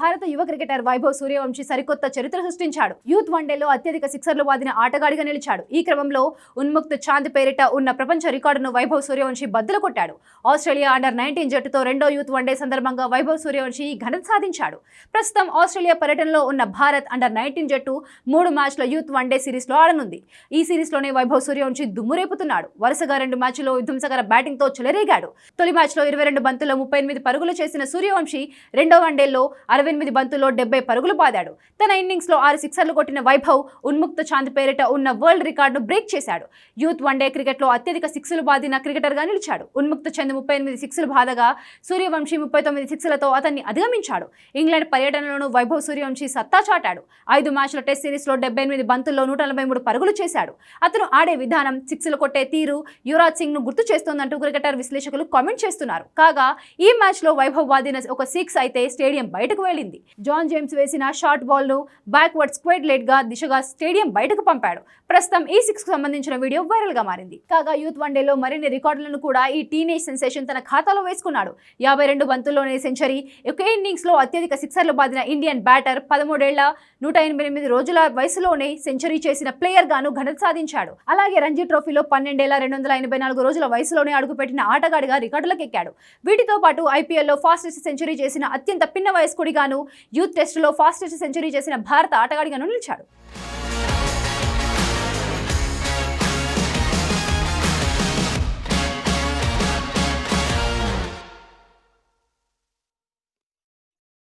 భారత యువ క్రికెటర్ వైభవ్ సూర్యవంశీ సరికొత్త చరిత్ర సృష్టించాడు. యూత్ వన్డేలో అత్యధిక సిక్సర్లు వాదిన ఆటగాడిగా నిలిచాడు. ఈ క్రమంలో ఉన్ముక్త్ చాంద్ పేరిట ఉన్న ప్రపంచ రికార్డును వైభవ్ సూర్యవంశీ బద్దలు కొట్టాడు. ఆస్ట్రేలియా అండర్ నైన్టీన్ జట్టుతో రెండో యూత్ వన్డే సందర్భంగా వైభవ్ సూర్యవంశీ ఈ ఘనత సాధించాడు. ప్రస్తుతం ఆస్ట్రేలియా పర్యటనలో ఉన్న భారత్ అండర్ నైన్టీన్ జట్టు మూడు మ్యాచ్ల యూత్ వన్డే సిరీస్లో ఆడనుంది. ఈ సిరీస్లోనే వైభవ్ సూర్యవంశీ దుమ్మురేపుతున్నాడు. వరుసగా రెండు మ్యాచ్లో విధ్వంసకర బ్యాటింగ్తో చెలరేగాడు. తొలి మ్యాచ్లో ఇరవై రెండు బంతుల్లో ముప్పై ఎనిమిది పరుగులు చేసిన సూర్యవంశీ రెండో వన్డేలో అరవై ఎనిమిది బంతుల్లో డెబ్బై పరుగులు బాదాడు తన ఇన్నింగ్స్లో ఆరు సిక్సర్లు కొట్టిన వైభవ్ ఉన్ముక్త చాంద్ పేరిట ఉన్న వరల్డ్ రికార్డును బ్రేక్ చేశాడు. యూత్ వన్డే క్రికెట్లో అత్యధిక సిక్స్లు బాదిన క్రికెటర్గా నిలిచాడు. ఉన్ముక్త చంద్ ముప్పై ఎనిమిది సిక్స్లు బాదగా సూర్యవంశీ ముప్పై తొమ్మిది సిక్స్లతో అతన్ని అధిగమించాడు. ఇంగ్లాండ్ పర్యటనలోనూ వైభవ్ సూర్యవంశీ సత్తా చాటాడు. ఐదు మ్యాచ్ల టెస్ట్ సిరీస్లో డెబ్బై ఎనిమిది బంతుల్లో నూట నలభై మూడు పరుగులు చేశాడు. అతను ఆడే విధానం సిక్స్లు కొట్టే తీరు యువరాజ్ సింగ్ను గుర్తు చేస్తోందంటూ క్రికెటర్ విశ్లేషకులు కామెంట్ చేస్తున్నారు. కాగా ఈ మ్యాచ్లో వైభవ్ వాదిన ఒక సిక్స్ అయితే స్టేడియం బయటకు వెళ్ళింది. జాన్ జేమ్స్ వేసిన షార్ట్ బాల్ను బ్యాక్వర్డ్ స్క్వేడ్ లెట్గా దిశగా స్టేడియం బయటకు పంపాడు. ప్రస్తుతం ఈ సిక్స్కు సంబంధించిన వీడియో వైరల్గా మారింది. కాగా యూత్ వన్డేలో మరిన్ని రికార్డులను కూడా ఈ టీనేజ్ సెన్సేషన్ తన ఖాతాలో వేసుకున్నాడు. యాభై రెండు బంతుల్లోనే సెంచరీ ఒకే ఇన్నింగ్స్లో అత్యధిక సిక్సర్లు బాదిన ఇండియన్ బ్యాటర్ పదమూడేళ్ళ నూట ఎనభై ఎనిమిది రోజుల వయసులోనే సెంచరీ చేసిన ప్లేయర్ గాను ఘనత సాధించాడు. అలాగే రంజీ ట్రోఫీలో పన్నెండేళ్ళ రెండు వందల ఎనభై నాలుగు రోజుల వయసులోనే అడుగుపెట్టిన ఆటగాడిగా రికార్డులకు ఎక్కాడు వీటితో పాటు ఐపీఎల్లో ఫాస్టెస్ట్ సెంచరీ చేసిన అత్యంత పిన్న వయస్కుడిగాను యూత్ టెస్టులో ఫాస్టెస్ట్ సెంచరీ చేసిన భారత ఆటగాడిగాను నిలిచాడు.